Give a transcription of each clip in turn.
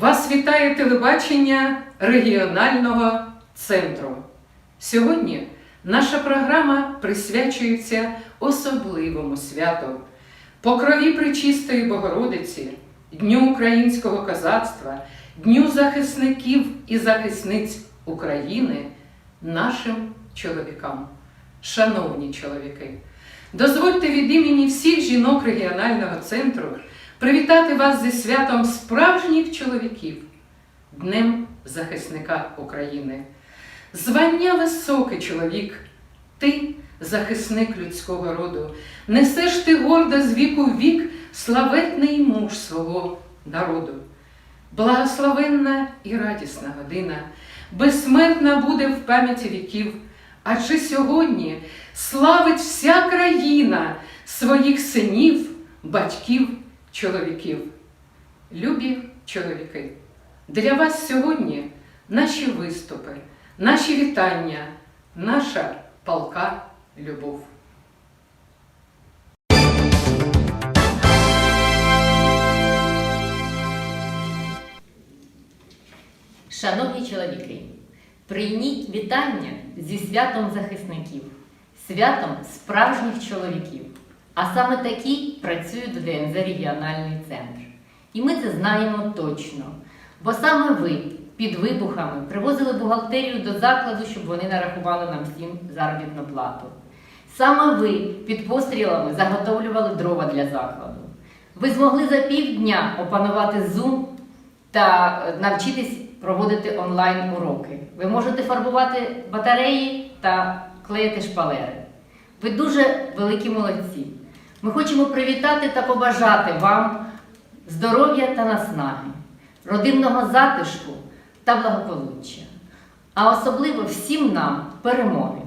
Вас вітає телебачення регіонального центру. Сьогодні наша програма присвячується особливому святу покрові Пречистої Богородиці, Дню українського козацтва, Дню захисників і захисниць України, нашим чоловікам. Шановні чоловіки, дозвольте від імені всіх жінок регіонального центру привітати вас зі святом справжніх чоловіків, Днем захисника України. Звання високий чоловік, ти захисник людського роду, несеш ти гордо з віку в вік славетний муж свого народу. Благословенна і радісна година, безсмертна буде в пам'яті віків, адже сьогодні славить вся країна своїх синів, батьків, чоловіків. Любі чоловіки, для вас сьогодні наші виступи, наші вітання, наша палка любов. Шановні чоловіки, прийміть вітання зі святом захисників, святом справжніх чоловіків. А саме такі працюють у ДНЗ регіональний центр. І ми це знаємо точно. Бо саме ви під вибухами привозили бухгалтерію до закладу, щоб вони нарахували нам всім заробітну плату. Саме ви під пострілами заготовлювали дрова для закладу. Ви змогли за півдня опанувати Zoom та е, навчитись проводити онлайн уроки. Ви можете фарбувати батареї та клеїти шпалери. Ви дуже великі молодці. Ми хочемо привітати та побажати вам здоров'я та наснаги, родинного затишку та благополуччя, а особливо всім нам перемоги.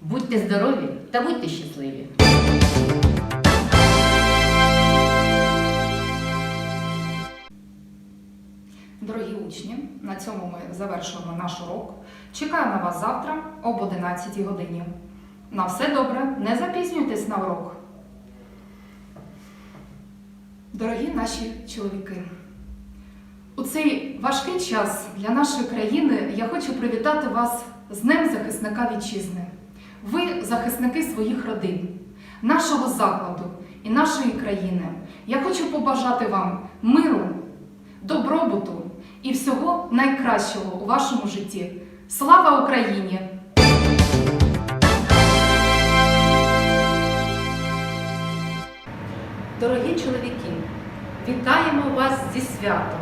Будьте здорові та будьте щасливі! Дорогі учні, на цьому ми завершуємо наш урок. Чекаю на вас завтра об 11 годині. На все добре, не запізнюйтесь на урок. Дорогі наші чоловіки, у цей важкий час для нашої країни я хочу привітати вас з Днем захисника вітчизни. Ви захисники своїх родин, нашого закладу і нашої країни. Я хочу побажати вам миру, добробуту і всього найкращого у вашому житті. Слава Україні! Дорогі чоловіки, вітаємо вас зі святом.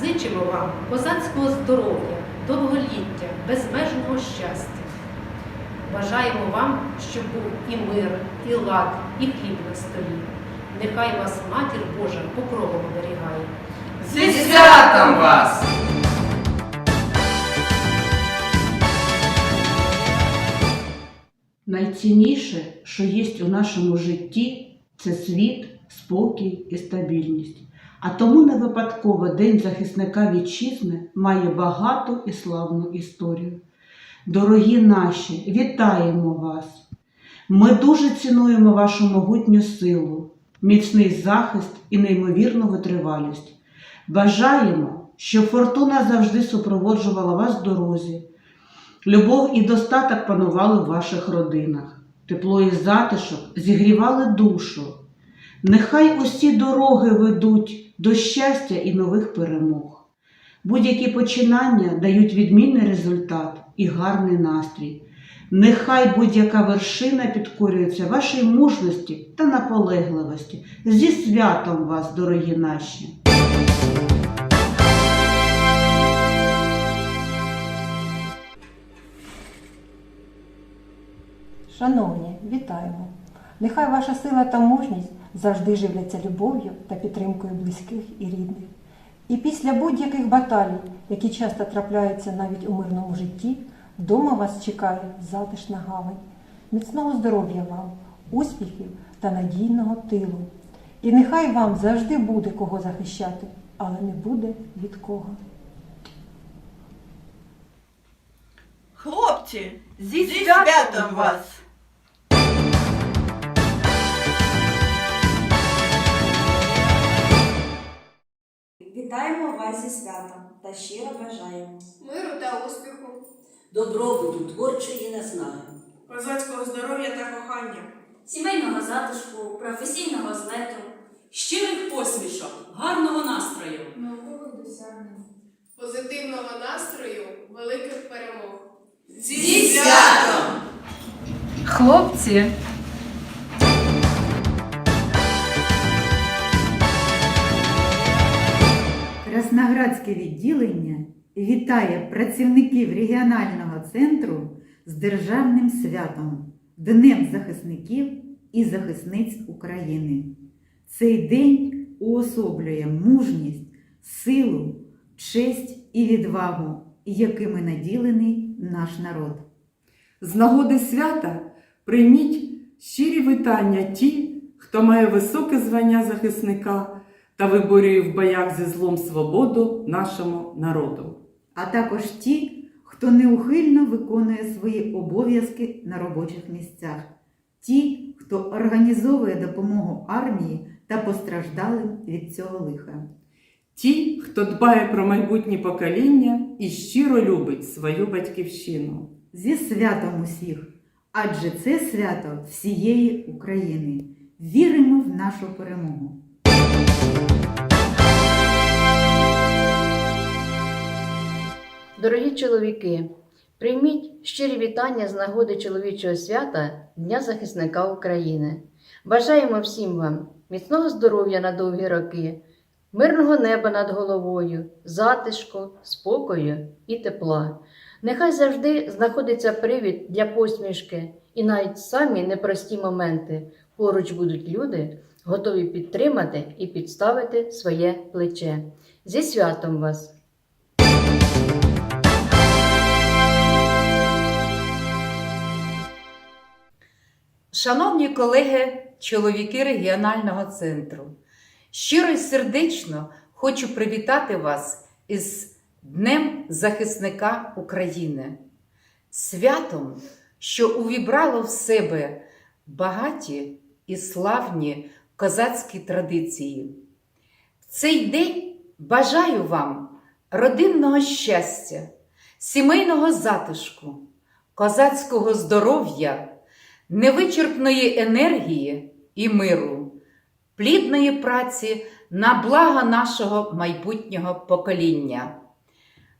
Зичимо вам козацького здоров'я, довголіття, безмежного щастя. Бажаємо вам, щоб був і мир, і лад, і хліб на столі. Нехай вас Матір Божа покровом оберігає. Зі святом вас! Найцінніше, що є у нашому житті, це світ, спокій і стабільність. А тому не випадково День захисника вітчизни має багату і славну історію. Дорогі наші, вітаємо вас! Ми дуже цінуємо вашу могутню силу, міцний захист і неймовірну витривалість. Бажаємо, щоб фортуна завжди супроводжувала вас в дорозі. Любов і достаток панували в ваших родинах, тепло і затишок зігрівали душу. Нехай усі дороги ведуть до щастя і нових перемог. Будь-які починання дають відмінний результат і гарний настрій. Нехай будь-яка вершина підкорюється вашій мужності та наполегливості. Зі святом вас, дорогі наші! Шановні, вітаємо! Нехай ваша сила та мужність завжди живляться любов'ю та підтримкою близьких і рідних. І після будь-яких баталій, які часто трапляються навіть у мирному житті, вдома вас чекає затишна гавань. Міцного здоров'я вам, успіхів та надійного тилу. І нехай вам завжди буде кого захищати, але не буде від кого. Хлопці, зі святом вас! Вітаємо вас зі святом та щиро бажаємо. миру та успіху, добробуту, творчої наснаги. козацького здоров'я та кохання, Сімейного затишку, професійного злету, щирих посмішок, гарного настрою. наукових досягнень, позитивного настрою, великих перемог. Зі святом! Хлопці, Красноградське відділення вітає працівників регіонального центру з державним святом, Днем захисників і захисниць України. Цей день уособлює мужність, силу, честь і відвагу, якими наділений наш народ. З нагоди свята прийміть щирі вітання ті, хто має високе звання захисника та виборює в боях зі злом свободу нашому народу. а також ті, хто неухильно виконує свої обов'язки на робочих місцях, ті, хто організовує допомогу армії та постраждалим від цього лиха. Ті, хто дбає про майбутнє покоління і щиро любить свою батьківщину. Зі святом усіх, адже це свято всієї України. Віримо в нашу перемогу. Дорогі чоловіки, прийміть щирі вітання з нагоди чоловічого свята Дня захисника України. Бажаємо всім вам міцного здоров'я на довгі роки, мирного неба над головою, затишку, спокою і тепла. Нехай завжди знаходиться привід для посмішки, і навіть самі непрості моменти поруч будуть люди, готові підтримати і підставити своє плече. Зі святом вас! Шановні колеги, чоловіки регіонального центру, щиро й сердечно хочу привітати вас із Днем захисника України, святом, що увібрало в себе багаті і славні козацькі традиції. В цей день бажаю вам родинного щастя, сімейного затишку, козацького здоров'я невичерпної енергії і миру, плідної праці на благо нашого майбутнього покоління.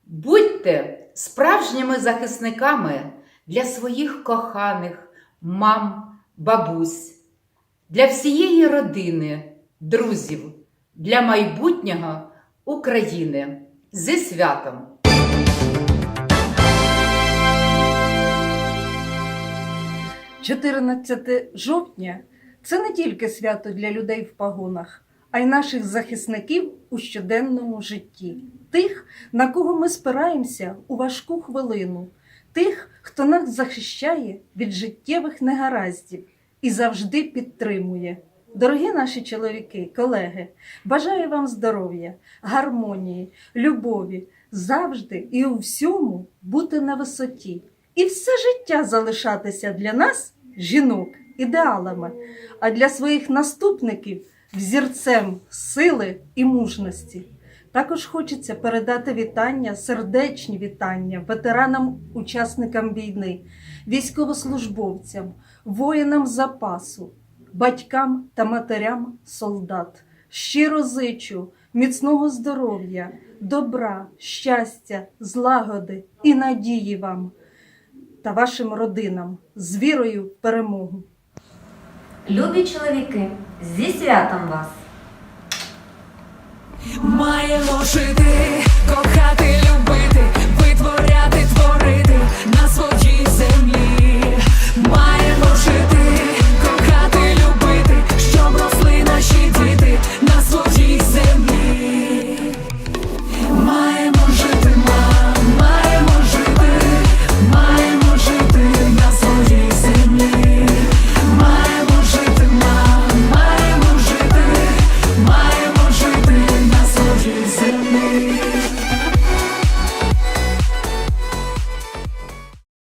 Будьте справжніми захисниками для своїх коханих мам, бабусь, для всієї родини, друзів, для майбутнього України зі святом! – 14 жовтня це не тільки свято для людей в погонах, а й наших захисників у щоденному житті, тих, на кого ми спираємося у важку хвилину, тих, хто нас захищає від життєвих негараздів і завжди підтримує. Дорогі наші чоловіки, колеги, бажаю вам здоров'я, гармонії, любові, завжди і у всьому бути на висоті. І все життя залишатися для нас, жінок, ідеалами, а для своїх наступників взірцем сили і мужності. Також хочеться передати вітання, сердечні вітання ветеранам, учасникам війни, військовослужбовцям, воїнам запасу, батькам та матерям солдат. Щиро зичу міцного здоров'я, добра, щастя, злагоди і надії вам та вашим родинам з вірою в перемогу. Любі чоловіки, зі святом вас! Маємо жити, кохати, любити,